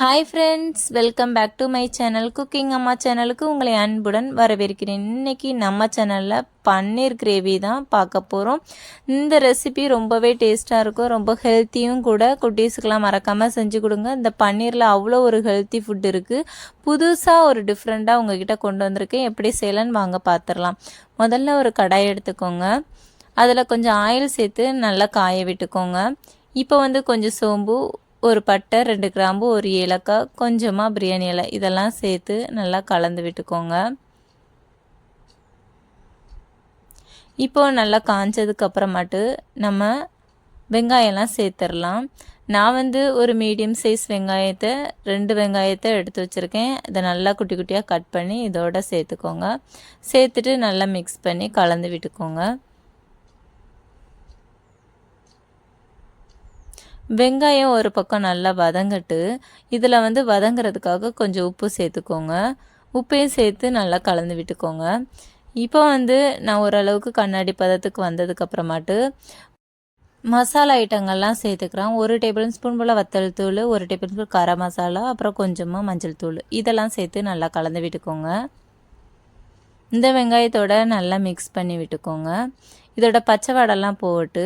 Hi friends welcome back to my channel cooking Amma சேனலுக்கு உங்களை அன்புடன் வரவேற்கிறேன். இன்றைக்கி நம்ம சேனலில் பன்னீர் கிரேவி தான் பார்க்க போகிறோம் இந்த ரெசிபி ரொம்பவே டேஸ்ட்டாக இருக்கும் ரொம்ப ஹெல்த்தியும் கூட. குட்டீஸுக்கெலாம் மறக்காமல் செஞ்சு கொடுங்க. இந்த பன்னீரில் அவ்வளோ ஒரு ஹெல்த்தி ஃபுட் இருக்குது புதுசாக ஒரு டிஃப்ரெண்ட்டாக உங்ககிட்ட கொண்டு வந்திருக்கேன். எப்படி செய்யலான்னு வாங்க பார்த்துடலாம் முதல்ல ஒரு கடாய் எடுத்துக்கோங்க. அதில் கொஞ்சம் ஆயில் சேர்த்து நல்லா காய விட்டுக்கோங்க. இப்போ வந்து கொஞ்சம் சோம்பு ஒரு பட்டை ரெண்டு கிராம்பு ஒரு ஏலக்காய் கொஞ்சமாக பிரியாணி இலை. இதெல்லாம் சேர்த்து நல்லா கலந்து விட்டுக்கோங்க. இப்போ நல்லா காஞ்சதுக்கு அப்புறமாட்டு நம்ம வெங்காயம்லாம் சேர்த்துடலாம். நான் வந்து ஒரு மீடியம் சைஸ் வெங்காயத்தை ரெண்டு வெங்காயத்தை எடுத்து வச்சுருக்கேன். இதை நல்லா குட்டி குட்டியாக கட் பண்ணி இதோட சேர்த்துக்கோங்க. சேர்த்துட்டு நல்லா மிக்ஸ் பண்ணி கலந்து விட்டுக்கோங்க. வெங்காயம் ஒரு பக்கம் நல்லா வதங்கட்டு இதில் வந்து வதங்கிறதுக்காக கொஞ்சம் உப்பு சேர்த்துக்கோங்க. உப்பையும் சேர்த்து நல்லா கலந்து விட்டுக்கோங்க. இப்போ வந்து நான் ஓரளவுக்கு கண்ணாடி பதத்துக்கு வந்ததுக்கப்புறமாட்டு மசாலா ஐட்டங்கள்லாம் சேர்த்துக்கிறேன். ஒரு டேபிள் ஸ்பூன் போல் வத்தல் தூள் ஒரு டேபிள் ஸ்பூன் கர மசாலா அப்புறம் கொஞ்சமாக மஞ்சள் தூள். இதெல்லாம் சேர்த்து நல்லா கலந்து விட்டுக்கோங்க. இந்த வெங்காயத்தோட நல்லா மிக்ஸ் பண்ணி விட்டுக்கோங்க. இதோட பச்சை வடெல்லாம் போட்டு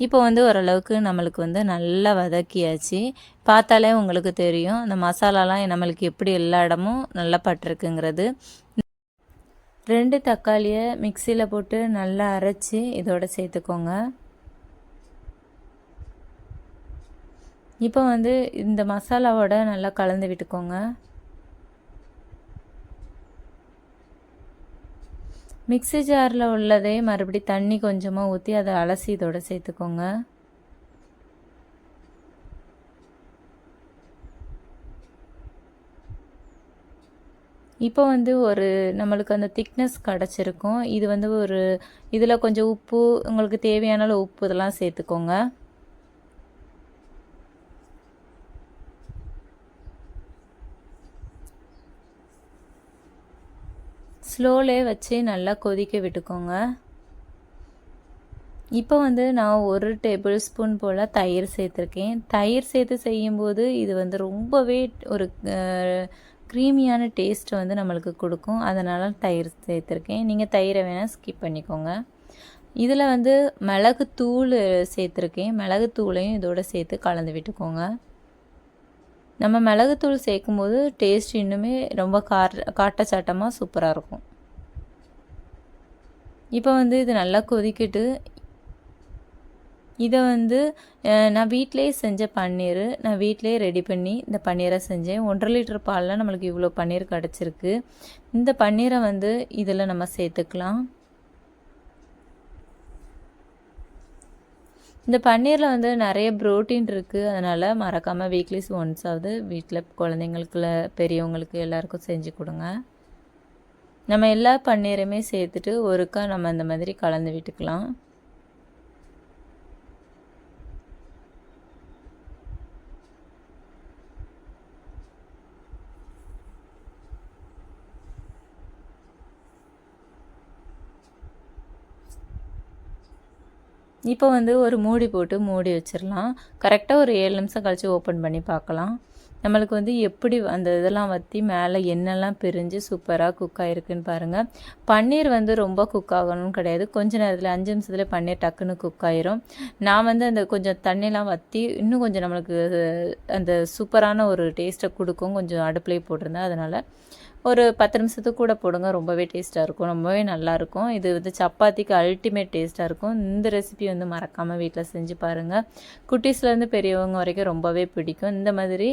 இப்போ வந்து ஓரளவுக்கு நம்மளுக்கு வந்து நல்லா வதக்கியாச்சு. பார்த்தாலே உங்களுக்கு தெரியும் அந்த மசாலாலாம் நம்மளுக்கு எப்படி எல்லா இடமும் நல்லா பட்டிருக்குங்கிறது. ரெண்டு தக்காளியை மிக்சியில் போட்டு நல்லா அரைச்சி இதோட சேர்த்துக்கோங்க. இப்போ வந்து இந்த மசாலாவோட நல்லா கலந்து விட்டுக்கோங்க. மிக்சி ஜாரில் உள்ளதே மறுபடி தண்ணி கொஞ்சமாக ஊற்றி அதை அலசி இதோட சேர்த்துக்கோங்க. இப்போ வந்து ஒரு நம்மளுக்கு அந்த திக்னஸ் கிடச்சிருக்கும். இது வந்து ஒரு இதில் கொஞ்சம் உப்பு உங்களுக்கு தேவையான உப்பு இதெல்லாம் சேர்த்துக்கோங்க. ஸ்லோலே வச்சு நல்லா கொதிக்க விட்டுக்கோங்க. இப்போ வந்து நான் ஒரு டேபிள் ஸ்பூன் போல் தயிர் சேர்த்துருக்கேன். தயிர் சேர்த்து செய்யும்போது இது வந்து ரொம்பவே ஒரு க்ரீமியான டேஸ்ட் வந்து நம்மளுக்கு கொடுக்கும். அதனால் தயிர் சேர்த்துருக்கேன். நீங்கள் தயிரை வேணால் ஸ்கிப் பண்ணிக்கோங்க. இதில் வந்து மிளகு தூள் சேர்த்துருக்கேன். மிளகு தூளையும் இதோடு சேர்த்து கலந்து விட்டுக்கோங்க. நம்ம மிளகுத்தூள் சேர்க்கும் போது டேஸ்ட் இன்னுமே ரொம்ப கார் காட்டச்சாட்டமாக சூப்பராக இருக்கும். இப்போ வந்து இது நல்லா கொதிக்கிட்டு இதை வந்து நான் வீட்டிலே செஞ்ச பன்னீர் நான் வீட்டிலே ரெடி பண்ணி இந்த பன்னீரை செஞ்சேன். ஒன்றரை லிட்டர் பாலில் நம்மளுக்கு இவ்வளோ பன்னீர் கிடச்சிருக்கு. இந்த பன்னீரை வந்து இதில் நம்ம சேர்த்துக்கலாம். இந்த பன்னீரில் வந்து நிறைய ப்ரோட்டீன் இருக்குது அதனால் மறக்காமல் வீக்லிஸ் ஒன்ஸாவது வீட்டில் குழந்தைங்களுக்குல பெரியவங்களுக்கு எல்லாருக்கும் செஞ்சு கொடுங்க. நம்ம எல்லா பன்னீருமே சேர்த்துட்டு ஒருக்கா நம்ம இந்த மாதிரி கலந்து விட்டுக்கலாம். இப்போ வந்து ஒரு மூடி போட்டு மூடி வச்சிடலாம் கரெக்டாக ஒரு ஏழு நிமிஷம் கழித்து ஓப்பன் பண்ணி பார்க்கலாம். நம்மளுக்கு வந்து எப்படி அந்த இதெல்லாம் வற்றி மேலே எண்ணெய்லாம் பிரிஞ்சு சூப்பராக குக் ஆகிருக்குன்னு பாருங்கள் பன்னீர் வந்து ரொம்ப குக் ஆகணும்னு கிடையாது. கொஞ்ச நேரத்தில் அஞ்சு நிமிஷத்தில் பன்னீர் டக்குன்னு குக் ஆயிரும். நான் வந்து அந்த கொஞ்சம் தண்ணியெலாம் வற்றி இன்னும் கொஞ்சம் நம்மளுக்கு அந்த சூப்பரான ஒரு டேஸ்ட்டை கொடுக்கும். கொஞ்சம் அடுப்புலேயே போட்டிருந்தேன். அதனால் ஒரு பத்து நிமிஷத்துக்கு கூட போடுங்க. ரொம்பவே டேஸ்ட்டாக இருக்கும். ரொம்பவே நல்லாயிருக்கும் இது வந்து சப்பாத்திக்கு அல்டிமேட் டேஸ்ட்டாக இருக்கும். இந்த ரெசிபி வந்து மறக்காமல் வீட்டில் செஞ்சு பாருங்கள் குட்டீஸ்லேருந்து பெரியவங்க வரைக்கும் ரொம்பவே பிடிக்கும். இந்த மாதிரி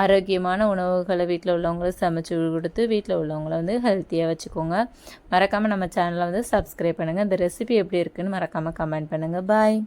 ஆரோக்கியமான உணவுகளை வீட்டில் உள்ளவங்களுக்கு சமைச்சு கொடுத்து வீட்டில் உள்ளவங்கள வந்து ஹெல்த்தியாக வச்சுக்கோங்க. மறக்காமல் நம்ம சேனலை வந்து சப்ஸ்கிரைப் பண்ணுங்கள் இந்த ரெசிபி எப்படி இருக்குதுன்னு மறக்காமல் கமெண்ட் பண்ணுங்கள் பாய்